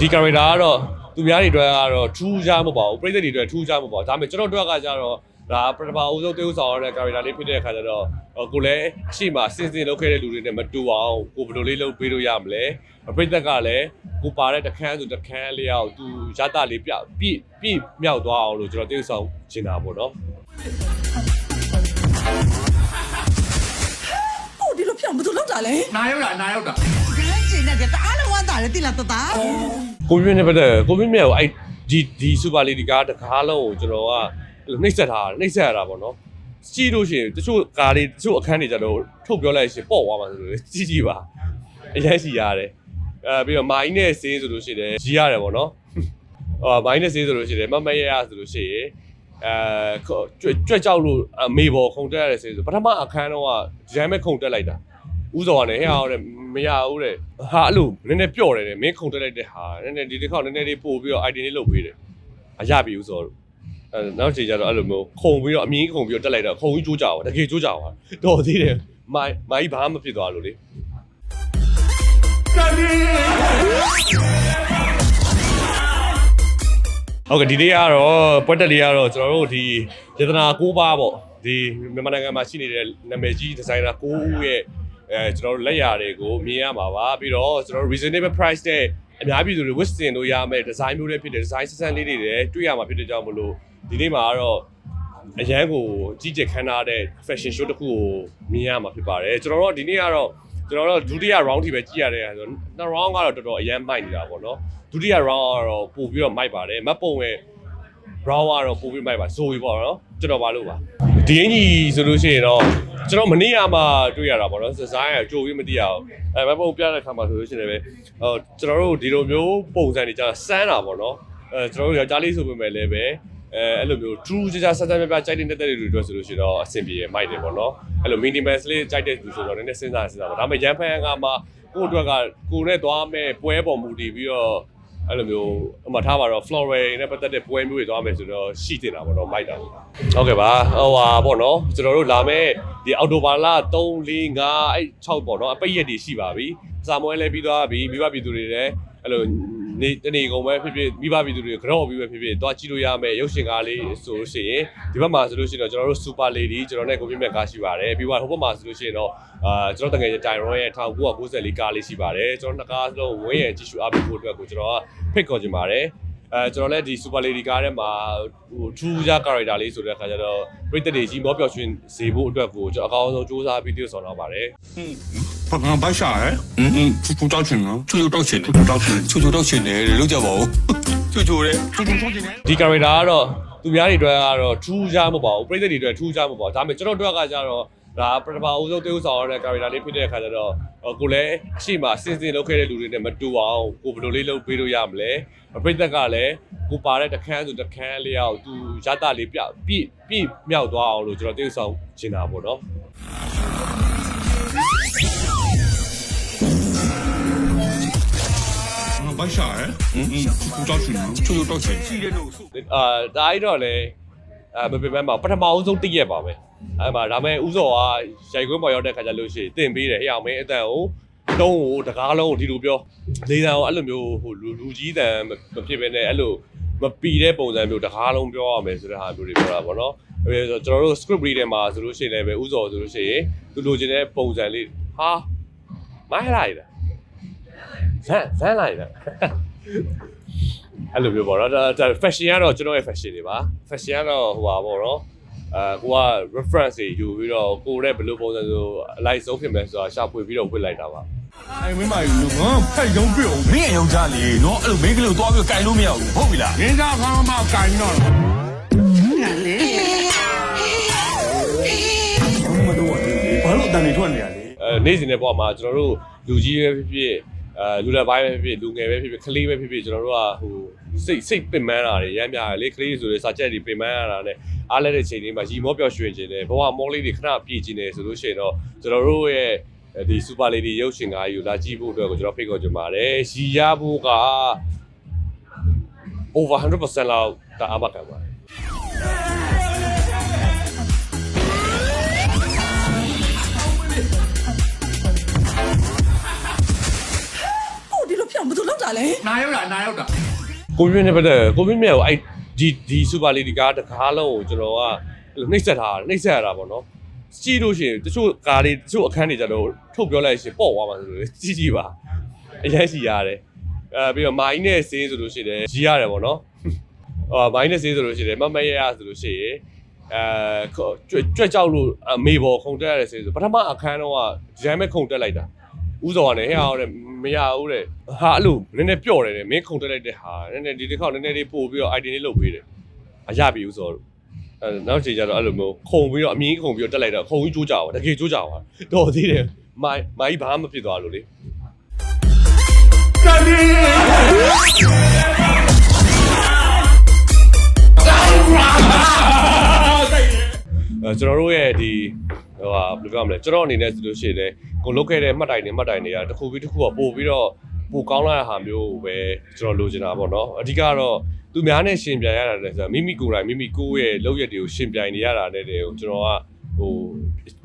ဒီ character ကတော့သူများတွေအတွက်ကတော့ထူးခြားမဟုတ်ပါဘူးပရိသတ်တွေအတွက်ထူးခြားမဟုတ်ပါဘူးဒါပေမဲ့ကျွန်တော်တို့အတွက်ကကြတော့ဒါပထမအဦးဆုံးတေးဥဆောင်ရတဲ့ character လေးဖြစ်တဲ့အခါကျတော့ဟိုကိုလည်းအရှိမစင်စင်လုပ်ခဲ့တဲ့လူတွေနဲ့မတူအောင်ကိုဘယ်လိုလေးလုပ်ပေးလို့ရမလဲပရိသတ်ကလည်းကိုပါတဲ့တခန်းဆိုတခန်းလေးအောင်သူရတလေးပြပြပြမြောက်သွားအောင်လို့ကျွန်တော်တေးဥဆောင်ချင်တာပေါ့နော် တာလဲနာရောက်တာနာရောက်တာဂရန့်ကျင်နဲ့တအားလုံးဝမ်းသာတယ်တိလာတတာကိုမြင့်နဲ့ပတ်သက်ကိုမြင့်မြတ်ကိုအဲ့ဒီဒီစူပါလီဒီကားတကားလုံးကိုကျွန်တော်ကအဲ့လိုနှိမ့်ဆက်ထားတာနှိမ့်ဆက်ရတာပေါ့နော်ကြည့်လို့ရှိရင်တချို့ကားလေးတချို့အခန်းတွေကြတော့ထုတ်ပြောလိုက်ရှင်ပေါ့သွားမှာဆိုလို့ကြည့်ကြည့်ပါအရင်စီရတယ်အဲပြီးတော့မိုင်းနဲ့စင်းဆိုလို့ရှိတယ်ကြီးရတယ်ပေါ့နော်ဟိုမိုင်းနဲ့စင်းဆိုလို့ရှိတယ်မမရရဆိုလို့ရှိရင်အဲကြွကြွက်ကြောက်လို့အမေပေါ်ခုန်တက်ရတဲ့စင်းဆိုပထမအခန်းတော့ကဒီတိုင်းပဲခုန်တက်လိုက်တာ ဥစောကလည်းဟဲ့အောင်တဲ့မရဘူးတဲ့ဟာအဲ့လိုနည်းနည်းပျော့တယ်တဲ့မင်းခုန်တက်လိုက်တဲ့ဟာနည်းနည်းဒီတစ်ခေါက်နည်းနည်းလေးပို့ပြီးတော့ idea လေးလုပ်ပေးတယ်အရပြီဥစောတို့အဲနောက်ချိန်ကျတော့အဲ့လိုမျိုးခုံပြီးတော့အမြင်ခုံပြီးတော့တက်လိုက်တော့ခုံကြီးကြိုးကြပါတကယ်ကြိုးကြပါတော့သေးတယ်မိုင်းမိုင်းဘာမှမဖြစ်သွားလို့လေဟုတ်ကဲ့ဒီနေ့ကတော့ပွဲတက်လေးကတော့ကျွန်တော်တို့ဒီယတနာ6ပါးပေါ့ဒီမြန်မာနိုင်ငံမှာရှိနေတဲ့နာမည်ကြီးဒီဇိုင်နာ6ဦးရဲ့ အဲကျွန်တော်တို့လက်ရာတွေကိုမြင်ရမှာပါပြီးတော့ကျွန်တော်တို့ reasonable price နဲ့အများပြည်သူတွေ west တင်လို့ရမယ့်ဒီဇိုင်းမျိုးတွေဖြစ်တဲ့ဒီဇိုင်းဆန်းဆန်းလေးတွေလည်းတွေ့ရမှာဖြစ်တဲ့ကြောင့်မလို့ဒီနေ့မှာကတော့အရန်ကိုကြီးကျယ်ခမ်းနားတဲ့ fashion show တစ်ခုကိုမြင်ရမှာဖြစ်ပါတယ်ကျွန်တော်တို့ဒီနေ့ကတော့ကျွန်တော်တို့ဒုတိယ round ထိပဲကြည့်ရတဲ့အခါဆိုတော့နှစ် round ကတော့တော်တော်အရန်မိုက်နေတာပေါ့နော်ဒုတိယ round ကတော့ပို့ပြီးတော့မိုက်ပါတယ်မတ်ပုံရဲ့ brown ကတော့ပို့ပြီးမိုက်ပါဇိုရီပေါ့နော်ကျွန်တော်ပါလို့ပါ ဒီအင်ကြီးဆိုလို့ရှိရင်တော့ကျွန်တော်မနေ့ကမှတွေ့ရတာပေါ့နော်ဒီဇိုင်းကကြိုပြီးမသိရအောင်အဲမတ်ပုံပြတဲ့ခါမှာဆိုလို့ရှိရင်လည်းဟိုကျွန်တော်တို့ဒီလိုမျိုးပုံစံတွေကြာစမ်းတာပေါ့နော်အဲကျွန်တော်တို့ယောက်ျားလေးဆိုပေမဲ့လည်းပဲအဲအဲ့လိုမျိုး true ကြကြဆက်ဆက်ပြပြကြိုက်တဲ့တက်တဲ့လူတွေအတွက်ဆိုလို့ရှိရင်တော့အဆင်ပြေရမိုက်တယ်ပေါ့နော်အဲ့လို minimalist လေးကြိုက်တဲ့လူဆိုတော့နည်းနည်းစဉ်းစားစဉ်းစားပါဒါပေမဲ့ရန်ဖန်ကမှကိုယ့်အတွက်ကကိုယ်နဲ့သွားမဲ့ပွဲပေါ်မူတည်ပြီးတော့ အဲ့လိုမျိုးအမှထားပါတော့ floral နဲ့ပတ်သက်တဲ့ပွဲမျိုးတွေသွားမယ်ဆိုတော့ရှိတင်တာပေါ့နော်မိုက်တာပေါ့ဟုတ်ကဲ့ပါဟိုဟာပေါ့နော်ကျွန်တော်တို့လာမဲ့ဒီအော်တိုဘာလ3 4 5အဲ့6ပေါ့နော်အပိတ်ရက်တွေရှိပါပြီ စာမွဲလဲပြီးသွားပြီမိဘပြည်သူတွေလည်းအဲ့လိုနေတနေကုန်ပဲဖြစ်ဖြစ်မိဘပြည်သူတွေကြော့ပြီးပဲဖြစ်ဖြစ်သွားကြည့်လို့ရမယ်ရုပ်ရှင်ကားလေးဆိုလို့ရှိရင်ဒီဘက်မှာဆိုလို့ရှိရင်တော့ကျွန်တော်တို့ super lady ကျွန်တော်နဲ့ကိုပြည့်မြတ်ကားရှိပါတယ်ပြီးတော့ဟိုဘက်မှာဆိုလို့ရှိရင်တော့အာကျွန်တော်တကယ်တိုင်ရွန်ရဲ့1994ကားလေးရှိပါတယ်ကျွန်တော်နှစ်ကားစလုံးဝင်းရကြည့်ရှုအားပေးဖို့အတွက်ကိုကျွန်တော်ကဖိတ်ခေါ်ချင်ပါတယ်အဲကျွန်တော်လည်းဒီ Super Lady ကားထဲမှာဟိုထူးခြား character လေးဆိုတဲ့အခါကျတော့ပြည်သက်တွေကြီးမောပျော်ရွှင်စေဖို့အတွက်ကိုကျွန်တော်အကောင်းဆုံးစူးစမ်းပြီးတည်ဆောင်တော့ပါတယ် ပကံပိုက်ရှာရယ်อืมချူချူတောက်ချင်နော်ချူချူတောက်ချင်တယ်တောက်ချင်ချူချူတောက်ချင်တယ်လို့ကြပါဦးချူချူရဲချူချူတောက်ချင်တယ်ဒီ character ကတော့သူများတွေအတွက်ကတော့ထူးခြားမဟုတ်ပါဘူးပြည်သက်တွေအတွက်ထူးခြားမဟုတ်ပါဘူးဒါပေမဲ့ကျွန်တော်တို့အတွက်ကကြတော့ဒါပထမအဦးဆုံးတည်ဥဆောင်ရတဲ့ character လေးဖြစ်တဲ့အခါကျတော့ဟိုကိုလည်းအရှိမစင်စင်လုပ်ခဲ့တဲ့လူတွေနဲ့မတူအောင်ကိုဘယ်လိုလေးလုပ်ပေးလို့ရမလဲပြည်သက်ကလည်းကိုပါတဲ့တခန်းဆိုတခန်းလေးအောင်သူရတလေးပြပြပြမြောက်သွားအောင်လို့ကျွန်တော်တည်ဥဆောင်ချင်တာပေါ့နော် ပိုက်ရှာရယ်อืมချူချူတောက်ချင်နော်ချူချူတောက်ချင်ရှိတယ်လို့အာဒါကြီးတော့လေအာမပြပန်းမှာပထမအဆုံးတည့်ရက်ပါပဲအဲ့မှာဒါမဲ့ဥစောကရိုက်ခွင်းပေါ်ရောက်တဲ့ခါကျလို့ရှိရင်တင်ပေးတယ်ဟဲ့အောင်မင်းအတန်ကိုတုံးကိုတကားလုံးကိုဒီလိုပြောလေးတန်ကိုအဲ့လိုမျိုးဟိုလူလူကြီးတန်မဖြစ်ဘဲနဲ့အဲ့လို မပီတဲ့ပုံစံမျိုးတကားလုံးပြောရမယ်ဆိုတဲ့ဟာမျိုးတွေပြောတာပေါ့နော်အဲကျွန်တော်တို့ script read ထဲမှာဆိုလို့ရှိရင်လည်းပဲဥစောဆိုလို့ရှိရင်သူလိုချင်တဲ့ပုံစံလေးဟာမိုင်းလိုက်တာဇန်ဇန်လိုက်တာအဲ့လိုမျိုးပေါ့နော်ဒါဒါ fashion ကတော့ကျွန်တော်ရဲ့ fashion တွေပါ fashion ကတော့ဟိုပါပေါ့နော်အဲကိုက reference တွေယူပြီးတော့ကိုတဲ့ဘယ်လိုပုံစံဆိုအလိုက်ဆုံးဖြစ်မယ်ဆိုတာရှာဖွေပြီးတော့ဝစ်လိုက်တာပါ အိမ်မင်းမယူလို့ငါဖက်ရုံးပြုတ်မင်းရုံကြလေနော်အဲ့လိုမင်းကလေးကိုသွားပြီးကင်လို့မရဘူးဟုတ်ပြီလားမင်းသားခေါင်းမကင်တော့ငါလေမတော့ဘာလို့အတန်နေထွက်နေရလဲအဲနေ့စဉ်တဲ့ဘဝမှာကျွန်တော်တို့လူကြီးပဲဖြစ်ဖြစ်အဲလူလက်ပိုင်းပဲဖြစ်ဖြစ်လူငယ်ပဲဖြစ်ဖြစ်ကလေးပဲဖြစ်ဖြစ်ကျွန်တော်တို့ကဟိုစိတ်စိတ်ပင်ပန်းတာတွေရမ်းများတယ်လေကလေးတွေဆိုရင်စာချက်တွေပင်ပန်းရတာနဲ့အားလဲတဲ့ချိန်လေးမှာရီမောပျော်ရွှင်ခြင်းတယ်ဘဝမောလေးတွေခဏပြည့်ခြင်းတယ်ဆိုလို့ရှိရင်တော့ကျွန်တော်တို့ရဲ့ ဒီ super lady ရုပ်ရှင်ကားကြီးကိုလာကြည့်ဖို့အတွက်ကိုကျွန်တော်ဖိတ်ခေါ်ချင်ပါတယ်ရီရဖို့က over 100%လောက်တအားပါကံပါတယ်ကိုဒီလိုဖြစ်အောင်ဘယ်သူလုပ်တာတာလဲနားရောက်တာနားရောက်တာကိုပြင်းနဲ့ပတ်သက်ကိုပြင်းမြတ်ကိုအဲ့ဒီဒီစူပါလီဒီကားတကားလုံးကိုကျွန်တော်ကအဲ့လိုနှိမ့်ဆက်ထားတာနှိမ့်ဆက်ရတာပေါ့နော် ကြည့်လို့ရှိရင်တချို့ကားလေးတချို့အခန်းတွေကြတော့ထုတ်ပြောလိုက်ရှင်ပေါ့သွားမှာဆိုလို့ကြည့်ကြည့်ပါအရင်စီရတယ်အဲပြီးတော့မာကြီးနဲ့စင်းဆိုလို့ရှိတယ်ကြီးရတယ်ပေါ့နော်ဟောမာကြီးနဲ့စင်းဆိုလို့ရှိတယ်မမရရဆိုလို့ရှိရင်အဲကြွကြွက်ကြောက်လို့အမေပေါ်ခုန်တက်ရတဲ့စင်းဆိုပထမအခန်းတော့ကဒီတိုင်းပဲခုန်တက်လိုက်တာဥစောကလည်းဟဲ့အောင်တဲ့မရဘူးတဲ့ဟာအဲ့လိုနည်းနည်းပျော့တယ်တဲ့မင်းခုန်တက်လိုက်တဲ့ဟာနည်းနည်းဒီတစ်ခေါက်နည်းနည်းလေးပို့ပြီးတော့ ID လေးလုပ်ပေးတယ်အရပြီဥစောတို့ အဲနောက်ချိန်ကျတော့အဲ့လိုမျိုးခုံပြီးတော့အမြင်ခုံပြီးတော့တက်လိုက်တော့ခုံကြီးကြိုးကြပါတကယ်ကြိုးကြပါတော့သေးတယ်မိုင်းမိုင်းဘာမှမဖြစ်သွားလို့လေတန်ဒီအဲကျွန်တော်တို့ရဲ့ဒီဟိုဟာဘယ်လိုပြောမလဲကျွန်တော်အနေနဲ့ဆိုလို့ရှိရင်လည်းကိုလုတ်ခဲ့တဲ့မှတ်တိုင်တွေမှတ်တိုင်တွေကတစ်ခုပြီးတစ်ခုကပို့ပြီးတော့ ပိုကောင်းလာတဲ့ဟာမျိုးကိုပဲကျွန်တော်လိုချင်တာပေါ့နော်အဓိကတော့သူများနဲ့ရှင်ပြိုင်ရတာလည်းဆိုတော့မိမိကိုယ်တိုင်မိမိကိုယ့်ရဲ့လုပ်ရက်တွေကိုရှင်ပြိုင်နေရတာနဲ့တည်းကိုကျွန်တော်ကဟို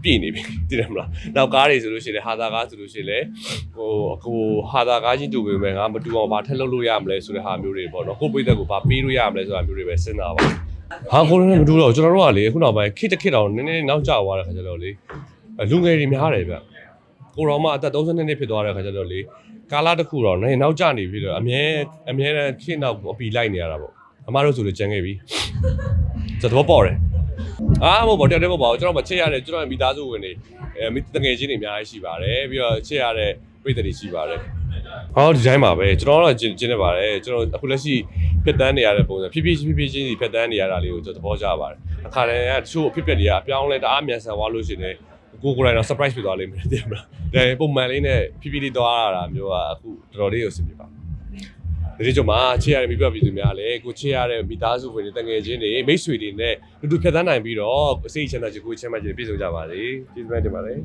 ပြည့်နေပြီသိတယ်မလားနောက်ကားတွေဆိုလို့ရှိရင်လည်းဟာသာကားဆိုလို့ရှိရင်လည်းဟိုကိုဟာသာကားချင်းတူပေမဲ့ငါမတူအောင်ဘာထက်လုပ်လို့ရမလဲဆိုတဲ့ဟာမျိုးတွေပေါ့နော်ကိုယ့်ပိတ်သက်ကိုဘာပေးလို့ရမလဲဆိုတာမျိုးတွေပဲစဉ်းစားပါဟာကိုလည်းမတူတော့ကျွန်တော်တို့ကလေအခုနောက်ပိုင်းခိတခိတောင်နည်းနည်းနောက်ကျသွားတဲ့ခါကျတော့လေလူငယ်တွေများတယ်ဗျ ကိုတော်မအသက်32နှစ်ဖြစ်သွားတဲ့ခါကျတော့လေကာလာတစ်ခုတော့နည်းနောက်ကျနေပြီတော့အမြဲအမြဲတမ်းခိနောက်အပီလိုက်နေရတာပေါ့အမတို့ဆိုလို့ကြံခဲ့ပြီစတော့ပေါ့တယ်အာမဟုတ်ပါတက်တယ်ပေါ့ပါကျွန်တော်မချစ်ရတဲ့ကျွန်တော်မိသားစုဝင်တွေအဲမိတငယ်ချင်းတွေအများကြီးရှိပါတယ်ပြီးတော့ချစ်ရတဲ့ပြည်သူတွေရှိပါတယ်ဟောဒီတိုင်းပါပဲကျွန်တော်တော့ကျင်းကျင်းနေပါတယ်ကျွန်တော်အခုလက်ရှိဖြတ်တန်းနေရတဲ့ပုံစံဖြည်းဖြည်းဖြည်းဖြည်းချင်းစီဖြတ်တန်းနေရတာလေးကိုကျွန်တော်သဘောကျပါတယ်အခါတည်းကတချို့အဖြစ်ပြက်တွေကအပြောင်းလဲတအားမြန်ဆန်သွားလို့ရှိရင် ကိုကိုယ်တိုင်တော့ surprise ဖြစ်သွားလိမ့်မယ်တဲ့မလားဒါပုံမှန်လေးနဲ့ဖြည်းဖြည်းလေးသွားရတာမျိုးကအခုတော်တော်လေးကိုအဆင်ပြေပါဒီနေ့ကျမှချစ်ရတဲ့မိဘပြည်သူများလည်းကိုချစ်ရတဲ့မိသားစုဝင်တွေတငယ်ချင်းတွေမိတ်ဆွေတွေနဲ့တူတူဖြတ်တန်းနိုင်ပြီးတော့စိတ်ချမ်းသာကြကိုချမ်းသာကြပြည့်စုံကြပါစေကျေးဇူးတင်ပါတယ်